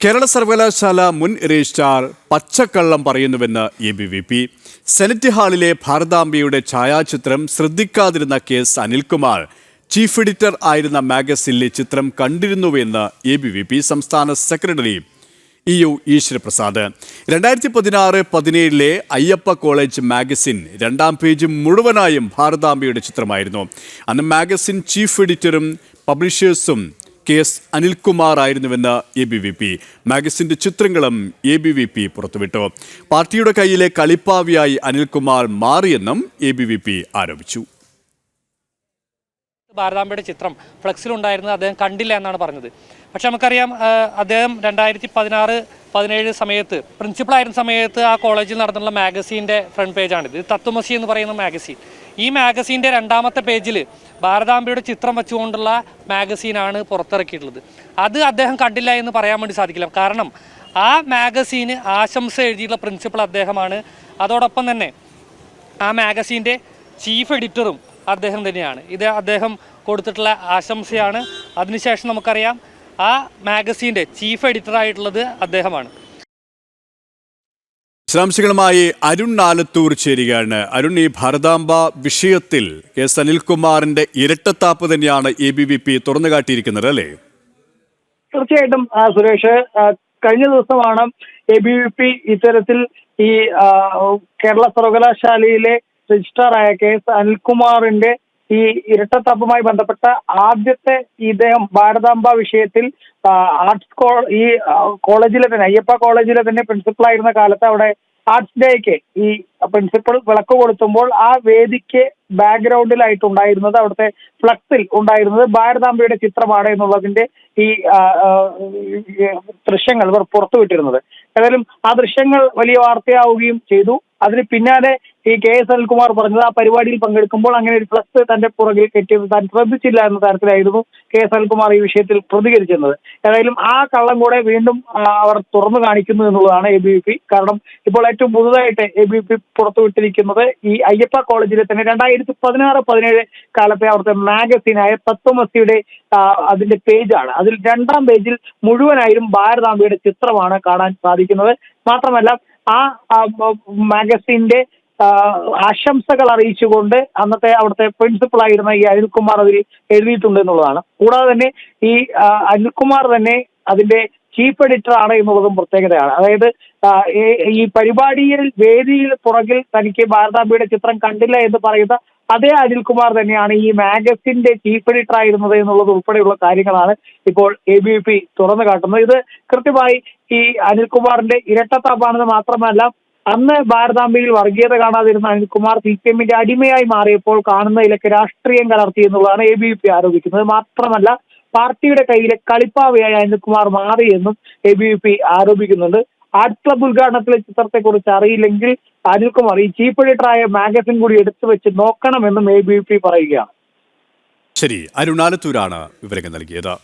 കേരള സർവകലാശാല മുൻ രജിസ്ട്രാർ പച്ചക്കള്ളം പറയുന്നുവെന്ന് A B V P. Senate ഹാളിലെ ഭാരതാംബയുടെ ഛായാചിത്രം ശ്രദ്ധിക്കാതിരുന്ന K S Anilkumar chief editor ആയിരുന്ന മാഗസിനിലെ ചിത്രം കണ്ടിരുന്നുവെന്ന് എ ബി വി പി സംസ്ഥാന സെക്രട്ടറി ഇ യു ഈശ്വരപ്രസാദ്. രണ്ടായിരത്തി പതിനാറ് പതിനേഴിലെ അയ്യപ്പ കോളേജ് മാഗസിൻ രണ്ടാം പേജ് മുഴുവനായും ഭാരതാംബയുടെ ചിത്രമായിരുന്നു. അന്ന് മാഗസിൻ ചീഫ് എഡിറ്ററും പബ്ലിഷേഴ്സും കെ എസ് അനിൽകുമാർ ആയിരുന്നുവെന്ന് എ ബി വി പി മാഗസിന്റെ ചിത്രങ്ങളും എ ബി വി പി പുറത്തുവിട്ടു. പാർട്ടിയുടെ കയ്യിലെ കളിപ്പാവിയായി അനിൽകുമാർ മാറിയെന്നും എ ബി വി പി ആരോപിച്ചു. ഭാരതാംബയുടെ ചിത്രം ഫ്ലെക്സിലുണ്ടായിരുന്നത് അദ്ദേഹം കണ്ടില്ല എന്നാണ് പറഞ്ഞത്. പക്ഷെ നമുക്കറിയാം അദ്ദേഹം രണ്ടായിരത്തി പതിനാറ് പതിനേഴ് സമയത്ത് പ്രിൻസിപ്പളായിരുന്ന സമയത്ത് ആ കോളേജിൽ നടന്നുള്ള മാഗസീന്റെ ഫ്രണ്ട് പേജാണിത്. തത്വമസി എന്ന് പറയുന്ന മാഗസീൻ. ഈ മാഗസീന്റെ രണ്ടാമത്തെ പേജിൽ ഭാരതാംബയുടെ ചിത്രം വെച്ചുകൊണ്ടുള്ള മാഗസീനാണ് പുറത്തിറക്കിയിട്ടുള്ളത്. അത് അദ്ദേഹം കണ്ടില്ല എന്ന് പറയാൻ വേണ്ടി സാധിക്കില്ല. കാരണം ആ മാഗസീന് ആശംസ എഴുതിയിട്ടുള്ള പ്രിൻസിപ്പൾ അദ്ദേഹമാണ്. അതോടൊപ്പം തന്നെ ആ മാഗസീന്റെ ചീഫ് എഡിറ്ററും അദ്ദേഹം തന്നെയാണ്. ഇത് അദ്ദേഹം കൊടുത്തിട്ടുള്ള ആശംസയാണ്. അതിനുശേഷം നമുക്കറിയാം ആ മാഗസീന്റെ ചീഫ് എഡിറ്ററായിട്ടുള്ളത് അദ്ദേഹമാണ്. വിശദാംശങ്ങളുമായി അരുൺ ആലത്തൂർ ചേരുകയാണ്. അരുൺ ഈ ഭാരതാംബ വിഷയത്തിൽ കെ എസ് അനിൽകുമാറിന്റെ ഇരട്ടത്താപ്പ് തന്നെയാണ് എ ബി വി പി തുറന്നു കാട്ടിയിരിക്കുന്നത് അല്ലേ? തീർച്ചയായിട്ടും സുരേഷ് കഴിഞ്ഞ ദിവസമാണ് എ ബി വി പി ഇത്തരത്തിൽ ഈ കേരള സർവകലാശാലയിലെ രജിസ്ട്രാറായ കെ എസ് അനിൽകുമാറിന്റെ ഈ ഇരട്ടത്താപ്പുമായി ബന്ധപ്പെട്ട ആദ്യത്തെ ഇദ്ദേഹം ഭാരതാംബ വിഷയത്തിൽ ആർട്സ് കോ ഈ കോളേജിലെ തന്നെ അയ്യപ്പ കോളേജിലെ തന്നെ പ്രിൻസിപ്പൾ ആയിരുന്ന കാലത്ത് അവിടെ ആർട്സ് ഡേക്ക് ഈ പ്രിൻസിപ്പൾ വിളക്ക് കൊടുത്തുമ്പോൾ ആ വേദിക്ക് ബാക്ക്ഗ്രൗണ്ടിലായിട്ടുണ്ടായിരുന്നത് അവിടുത്തെ ഫ്ലക്സിൽ ഉണ്ടായിരുന്നത് ഭാരതാംബയുടെ ചിത്രമാണ് എന്നുള്ളതിന്റെ ഈ ദൃശ്യങ്ങൾ ഇവർ പുറത്തുവിട്ടിരുന്നത്. ഏതായാലും ആ ദൃശ്യങ്ങൾ വലിയ വാർത്തയാവുകയും ചെയ്തു. അതിന് പിന്നാലെ ഈ കെ എസ് അനിൽകുമാർ പറഞ്ഞത് ആ പരിപാടിയിൽ പങ്കെടുക്കുമ്പോൾ അങ്ങനെ ഒരു ഫ്ലക്സ് തന്റെ പുറകിൽ കെട്ടിയത് താൻ ശ്രദ്ധിച്ചില്ല എന്ന തരത്തിലായിരുന്നു കെ എസ് അനിൽകുമാർ ഈ വിഷയത്തിൽ പ്രതികരിച്ചിരുന്നത്. ഏതായാലും ആ കള്ളം കൂടെ വീണ്ടും അവർ തുറന്നു കാണിക്കുന്നു എന്നുള്ളതാണ് എ ബി വി പി കാരണം ഇപ്പോൾ ഏറ്റവും പുതുതായിട്ട് എ ബി പി പുറത്തുവിട്ടിരിക്കുന്നത് ഈ അയ്യപ്പ കോളേജിലെ തന്നെ രണ്ടായിരത്തി പതിനാറ് പതിനേഴ് കാലത്തെ അവിടുത്തെ മാഗസീനായ തത്വമസിയുടെ അതിന്റെ പേജാണ്. അതിൽ രണ്ടാം പേജിൽ മുഴുവനായും ഭാരതാംബയുടെ ചിത്രമാണ് കാണാൻ സാധിക്കുന്നത്. മാത്രമല്ല ആ മാഗസീന്റെ ആശംസകൾ അറിയിച്ചുകൊണ്ട് അന്നത്തെ അവിടുത്തെ പ്രിൻസിപ്പൾ ആയിരുന്ന ഈ അനിൽകുമാർ അതിൽ എഴുതിയിട്ടുണ്ട് എന്നുള്ളതാണ്. കൂടാതെ തന്നെ ഈ അനിൽകുമാർ തന്നെ അതിന്റെ ചീഫ് എഡിറ്റർ ആണ് എന്നുള്ളതും പ്രത്യേകതയാണ്. അതായത് ഈ- പരിപാടിയിൽ വേദിയിൽ പുറകിൽ തനിക്ക് ഭാരതാമ്പിയുടെ ചിത്രം കണ്ടില്ല എന്ന് പറയുന്ന അതേ അനിൽകുമാർ തന്നെയാണ് ഈ മാഗസിന്റെ ചീഫ് എഡിറ്റർ ആയിരുന്നത് എന്നുള്ളത് ഉൾപ്പെടെയുള്ള കാര്യങ്ങളാണ് ഇപ്പോൾ എ ബി പി തുറന്നു കാട്ടുന്നത്. ഇത് കൃത്യമായി ഈ അനിൽകുമാറിന്റെ ഇരട്ടത്താപ്പാണെന്ന് മാത്രമല്ല അന്ന് ഭാരതാംബയിൽ വർഗീയത കാണാതിരുന്ന അനിൽകുമാർ സി പി എമ്മിന്റെ അടിമയായി മാറിയപ്പോൾ കാണുന്നതിലൊക്കെ രാഷ്ട്രീയം കലർത്തി എന്നുള്ളതാണ് എ ബി വി പി ആരോപിക്കുന്നത്. മാത്രമല്ല പാർട്ടിയുടെ കയ്യിലെ കളിപ്പാവയായ അനിൽകുമാർ മാറിയെന്നും എ ബി വി പി ആരോപിക്കുന്നുണ്ട്. ആർട്ട് ക്ലബ് ഉദ്ഘാടനത്തിലെ ചിത്രത്തെ കുറിച്ച് അറിയില്ലെങ്കിൽ അനിൽകുമാർ ഈ ചീഫ് എഡിറ്ററായ മാഗസിൻ കൂടി എടുത്തു വെച്ച് നോക്കണമെന്നും എ ബി വി പി പറയുകയാണ്. ശരി അരുണാലത്തൂരാണ് വിവരങ്ങൾ നൽകിയത്.